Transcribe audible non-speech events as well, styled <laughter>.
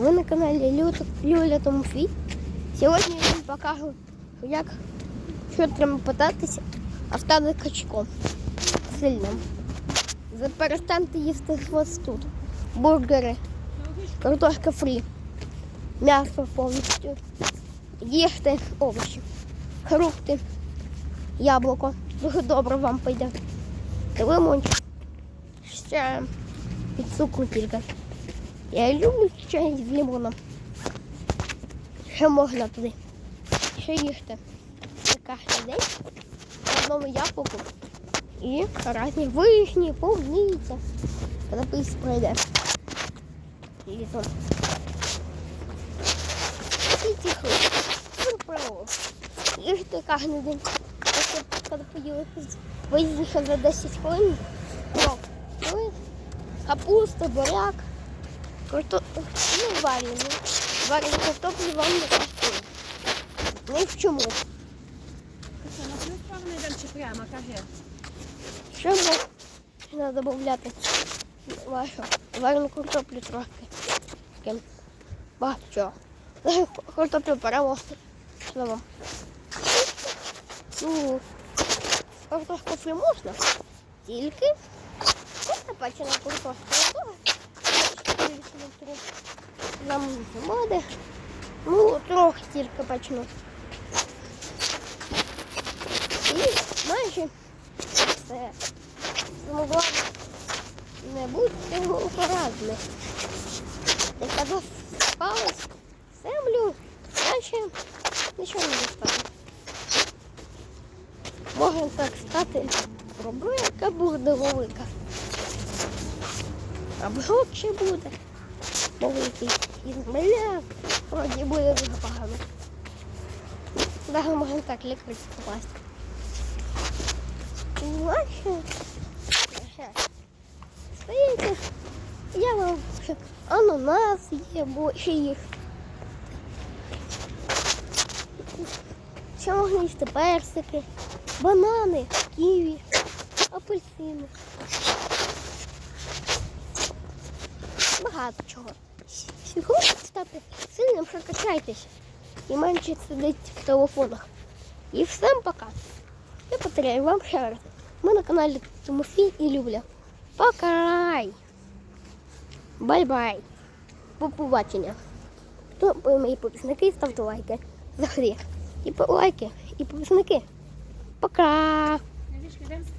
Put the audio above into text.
Ви на каналі Люля Томофій. Сьогодні я вам покажу, як що треба питатися, а стати качком сильним. Перестаньте їсти тут. Бургери, картошка фрі, м'ясо повністю. Їжте овочі, фрукти, яблуко. Дуже добре вам пойде. Лимончик. Ще від цукру тільки. Я люблю чай з лимоном. Ще можна туди. Ще їжте. День. По одному яблуку. І разні вишні, полуниця. Коли пись пройде. Літом. І тихо. Право. Їжте кожен день. Коли поїли виїхав за 10 хвилин. Капуста, буряк. Карто... Ну, варену. Варену картоплю вам не коштує. Ні в чому. Що, прямо, кажи. Ще можна додати вашу варену картоплю трохи. Багато <laughs> Картоплю перемогти. Що вам? Ну, картошку можна. Тільки це печена картошка. Буде. Ну, трохи тільки печено. І майже все. Тому не будьте порадні. Ти коли в землю, наче нічого не достане. Може так стати проблемка буде велика. А ще буде. Великий. І земля вроді буде дуже погано. Даже можна так лікарі попасти. Ваше стоїте. Я вам ананас є, бо ще їх. Ще можна персики, банани, ківі, апельсини. Багато чого. Сьогодні стати сильним, що качайтесь. І менше сидить в телефонах. І всім пока. Я повторяю вам ще раз. Ми на каналі Тимофій і Любля. Пока! Бай-бай! До побачення. Хто ви мої підписники, ставте лайки. Заходи. І по лайки, і підписники. Пока! Навіщо йдемо з